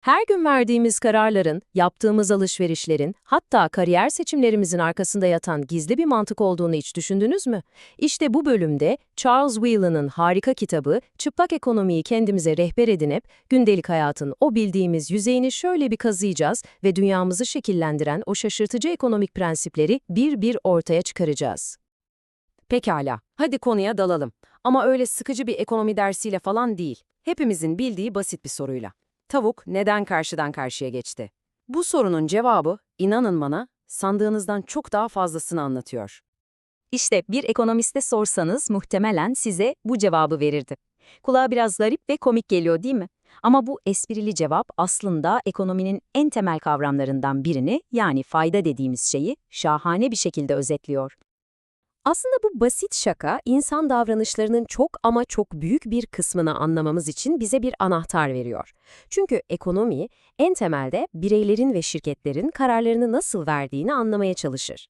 Her gün verdiğimiz kararların, yaptığımız alışverişlerin, hatta kariyer seçimlerimizin arkasında yatan gizli bir mantık olduğunu hiç düşündünüz mü? İşte bu bölümde Charles Whelan'ın harika kitabı Çıplak Ekonomiyi kendimize rehber edinip gündelik hayatın o bildiğimiz yüzeyini şöyle bir kazıyacağız ve dünyamızı şekillendiren o şaşırtıcı ekonomik prensipleri bir bir ortaya çıkaracağız. Pekala, hadi konuya dalalım. Ama öyle sıkıcı bir ekonomi dersiyle falan değil. Hepimizin bildiği basit bir soruyla. Tavuk neden karşıdan karşıya geçti? Bu sorunun cevabı, inanın bana, sandığınızdan çok daha fazlasını anlatıyor. İşte bir ekonomiste sorsanız muhtemelen size bu cevabı verirdi. Kulağa biraz garip ve komik geliyor değil mi? Ama bu esprili cevap aslında ekonominin en temel kavramlarından birini yani fayda dediğimiz şeyi şahane bir şekilde özetliyor. Aslında bu basit şaka, insan davranışlarının çok ama çok büyük bir kısmını anlamamız için bize bir anahtar veriyor. Çünkü ekonomi, en temelde bireylerin ve şirketlerin kararlarını nasıl verdiğini anlamaya çalışır.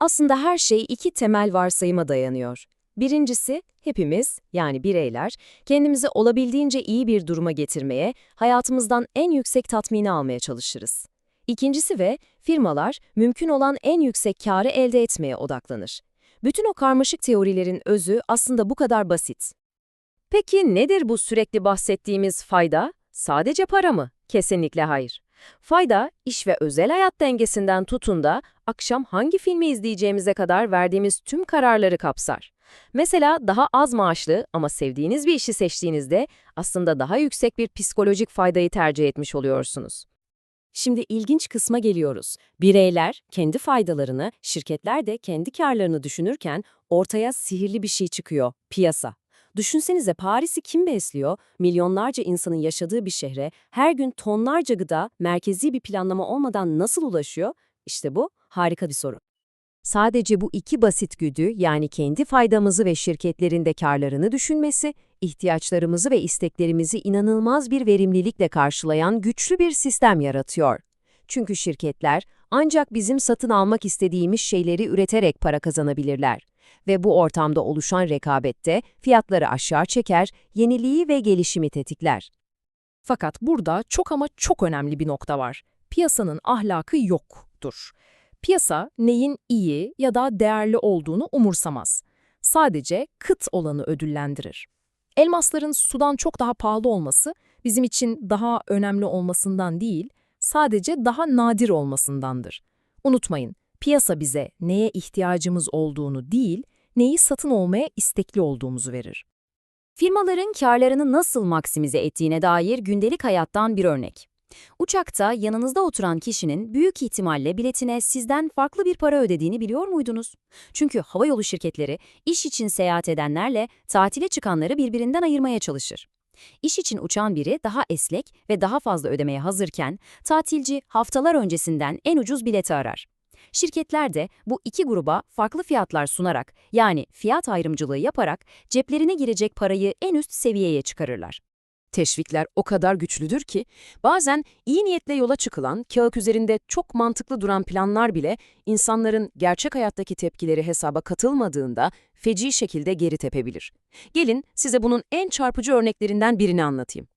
Aslında her şey iki temel varsayıma dayanıyor. Birincisi, hepimiz, yani bireyler, kendimizi olabildiğince iyi bir duruma getirmeye, hayatımızdan en yüksek tatmini almaya çalışırız. İkincisi ve firmalar, mümkün olan en yüksek karı elde etmeye odaklanır. Bütün o karmaşık teorilerin özü aslında bu kadar basit. Peki nedir bu sürekli bahsettiğimiz fayda? Sadece para mı? Kesinlikle hayır. Fayda, iş ve özel hayat dengesinden tutun da akşam hangi filmi izleyeceğimize kadar verdiğimiz tüm kararları kapsar. Mesela daha az maaşlı ama sevdiğiniz bir işi seçtiğinizde aslında daha yüksek bir psikolojik faydayı tercih etmiş oluyorsunuz. Şimdi ilginç kısma geliyoruz. Bireyler kendi faydalarını, şirketler de kendi karlarını düşünürken ortaya sihirli bir şey çıkıyor, piyasa. Düşünsenize Paris'i kim besliyor? Milyonlarca insanın yaşadığı bir şehre her gün tonlarca gıda merkezi bir planlama olmadan nasıl ulaşıyor? İşte bu harika bir soru. Sadece bu iki basit güdü yani kendi faydamızı ve şirketlerin de karlarını düşünmesi, ihtiyaçlarımızı ve isteklerimizi inanılmaz bir verimlilikle karşılayan güçlü bir sistem yaratıyor. Çünkü şirketler ancak bizim satın almak istediğimiz şeyleri üreterek para kazanabilirler ve bu ortamda oluşan rekabette fiyatları aşağı çeker, yeniliği ve gelişimi tetikler. Fakat burada çok ama çok önemli bir nokta var. Piyasanın ahlakı yoktur. Piyasa neyin iyi ya da değerli olduğunu umursamaz. Sadece kıt olanı ödüllendirir. Elmasların sudan çok daha pahalı olması bizim için daha önemli olmasından değil, sadece daha nadir olmasındandır. Unutmayın, piyasa bize neye ihtiyacımız olduğunu değil, neyi satın olmaya istekli olduğumuzu verir. Firmaların karlarını nasıl maksimize ettiğine dair gündelik hayattan bir örnek. Uçakta yanınızda oturan kişinin büyük ihtimalle biletine sizden farklı bir para ödediğini biliyor muydunuz? Çünkü havayolu şirketleri iş için seyahat edenlerle tatile çıkanları birbirinden ayırmaya çalışır. İş için uçan biri daha esnek ve daha fazla ödemeye hazırken, tatilci haftalar öncesinden en ucuz bileti arar. Şirketler de bu iki gruba farklı fiyatlar sunarak, yani fiyat ayrımcılığı yaparak ceplerine girecek parayı en üst seviyeye çıkarırlar. Teşvikler o kadar güçlüdür ki, bazen iyi niyetle yola çıkılan, kağıt üzerinde çok mantıklı duran planlar bile insanların gerçek hayattaki tepkileri hesaba katılmadığında feci şekilde geri tepebilir. Gelin size bunun en çarpıcı örneklerinden birini anlatayım.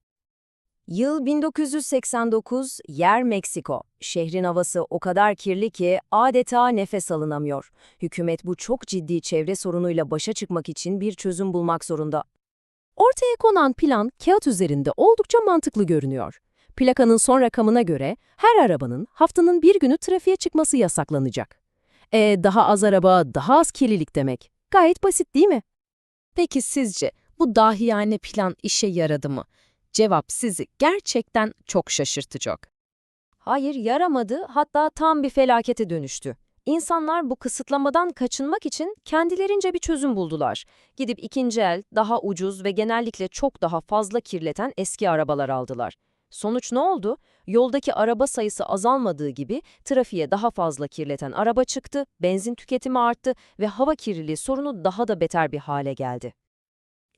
Yıl 1989, yer Meksiko. Şehrin havası o kadar kirli ki adeta nefes alınamıyor. Hükümet bu çok ciddi çevre sorunuyla başa çıkmak için bir çözüm bulmak zorunda. Ortaya konan plan kağıt üzerinde oldukça mantıklı görünüyor. Plakanın son rakamına göre her arabanın haftanın bir günü trafiğe çıkması yasaklanacak. E daha az araba, daha az kirlilik demek. Gayet basit değil mi? Peki sizce bu dahiyane plan işe yaradı mı? Cevap sizi gerçekten çok şaşırtacak. Hayır yaramadı hatta tam bir felakete dönüştü. İnsanlar bu kısıtlamadan kaçınmak için kendilerince bir çözüm buldular. Gidip ikinci el, daha ucuz ve genellikle çok daha fazla kirleten eski arabalar aldılar. Sonuç ne oldu? Yoldaki araba sayısı azalmadığı gibi trafiğe daha fazla kirleten araba çıktı, benzin tüketimi arttı ve hava kirliliği sorunu daha da beter bir hale geldi.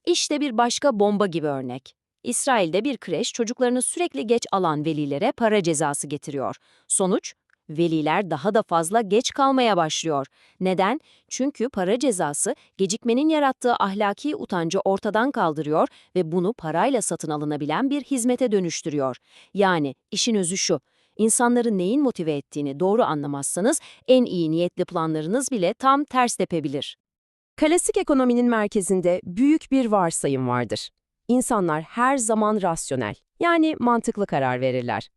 İşte bir başka bomba gibi örnek. İsrail'de bir kreş çocuklarını sürekli geç alan velilere para cezası getiriyor. Sonuç? Veliler daha da fazla geç kalmaya başlıyor. Neden? Çünkü para cezası gecikmenin yarattığı ahlaki utancı ortadan kaldırıyor ve bunu parayla satın alınabilen bir hizmete dönüştürüyor. Yani işin özü şu, insanları neyin motive ettiğini doğru anlamazsanız en iyi niyetli planlarınız bile tam ters tepebilir. Klasik ekonominin merkezinde büyük bir varsayım vardır. İnsanlar her zaman rasyonel, yani mantıklı karar verirler.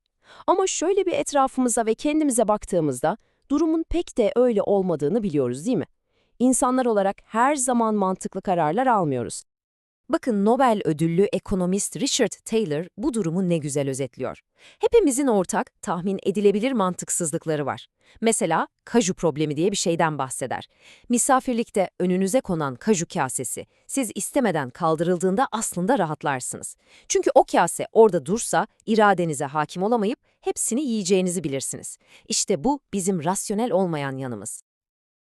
Ama şöyle bir etrafımıza ve kendimize baktığımızda durumun pek de öyle olmadığını biliyoruz değil mi? İnsanlar olarak her zaman mantıklı kararlar almıyoruz. Bakın Nobel ödüllü ekonomist Richard Taylor bu durumu ne güzel özetliyor. Hepimizin ortak, tahmin edilebilir mantıksızlıkları var. Mesela kaju problemi diye bir şeyden bahseder. Misafirlikte önünüze konan kaju kasesi, siz istemeden kaldırıldığında aslında rahatlarsınız. Çünkü o kase orada dursa iradenize hakim olamayıp hepsini yiyeceğinizi bilirsiniz. İşte bu bizim rasyonel olmayan yanımız.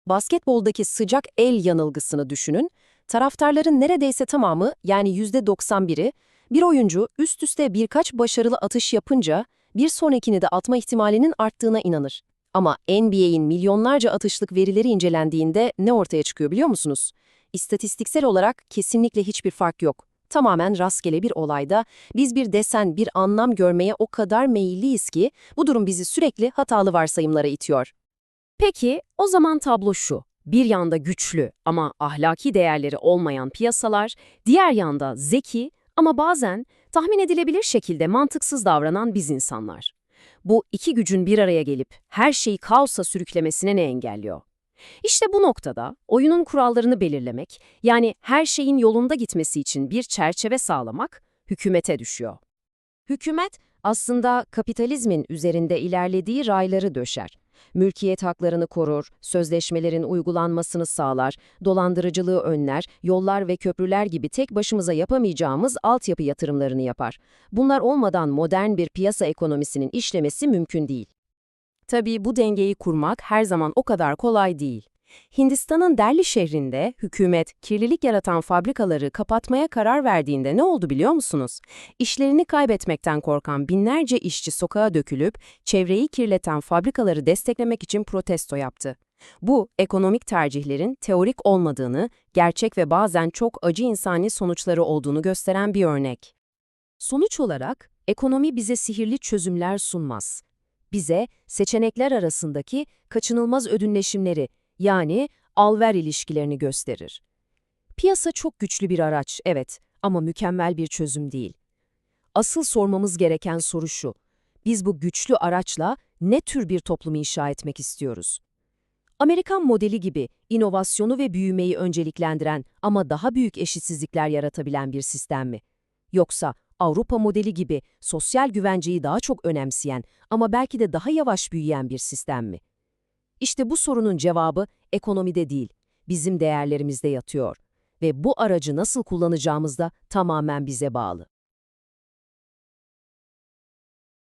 Basketboldaki sıcak el yanılgısını düşünün. Taraftarların neredeyse tamamı yani %91'i bir oyuncu üst üste birkaç başarılı atış yapınca bir sonrakini de atma ihtimalinin arttığına inanır. Ama NBA'in milyonlarca atışlık verileri incelendiğinde ne ortaya çıkıyor biliyor musunuz? İstatistiksel olarak kesinlikle hiçbir fark yok. Tamamen rastgele bir olayda biz bir desen, bir anlam görmeye o kadar meyilliyiz ki bu durum bizi sürekli hatalı varsayımlara itiyor. Peki, o zaman tablo şu. Bir yanda güçlü ama ahlaki değerleri olmayan piyasalar, diğer yanda zeki ama bazen tahmin edilebilir şekilde mantıksız davranan biz insanlar. Bu iki gücün bir araya gelip her şeyi kaosa sürüklemesine ne engelliyor? İşte bu noktada oyunun kurallarını belirlemek, yani her şeyin yolunda gitmesi için bir çerçeve sağlamak hükümete düşüyor. Hükümet aslında kapitalizmin üzerinde ilerlediği rayları döşer. Mülkiyet haklarını korur, sözleşmelerin uygulanmasını sağlar, dolandırıcılığı önler, yollar ve köprüler gibi tek başımıza yapamayacağımız altyapı yatırımlarını yapar. Bunlar olmadan modern bir piyasa ekonomisinin işlemesi mümkün değil. Tabii bu dengeyi kurmak her zaman o kadar kolay değil. Hindistan'ın Delhi şehrinde hükümet kirlilik yaratan fabrikaları kapatmaya karar verdiğinde ne oldu biliyor musunuz? İşlerini kaybetmekten korkan binlerce işçi sokağa dökülüp çevreyi kirleten fabrikaları desteklemek için protesto yaptı. Bu, ekonomik tercihlerin teorik olmadığını, gerçek ve bazen çok acı insani sonuçları olduğunu gösteren bir örnek. Sonuç olarak, ekonomi bize sihirli çözümler sunmaz. Bize seçenekler arasındaki kaçınılmaz ödünleşimleri, yani al-ver ilişkilerini gösterir. Piyasa çok güçlü bir araç, evet ama mükemmel bir çözüm değil. Asıl sormamız gereken soru şu, biz bu güçlü araçla ne tür bir toplum inşa etmek istiyoruz? Amerikan modeli gibi inovasyonu ve büyümeyi önceliklendiren ama daha büyük eşitsizlikler yaratabilen bir sistem mi? Yoksa Avrupa modeli gibi sosyal güvenceyi daha çok önemseyen ama belki de daha yavaş büyüyen bir sistem mi? İşte bu sorunun cevabı ekonomide değil, bizim değerlerimizde yatıyor ve bu aracı nasıl kullanacağımız da tamamen bize bağlı.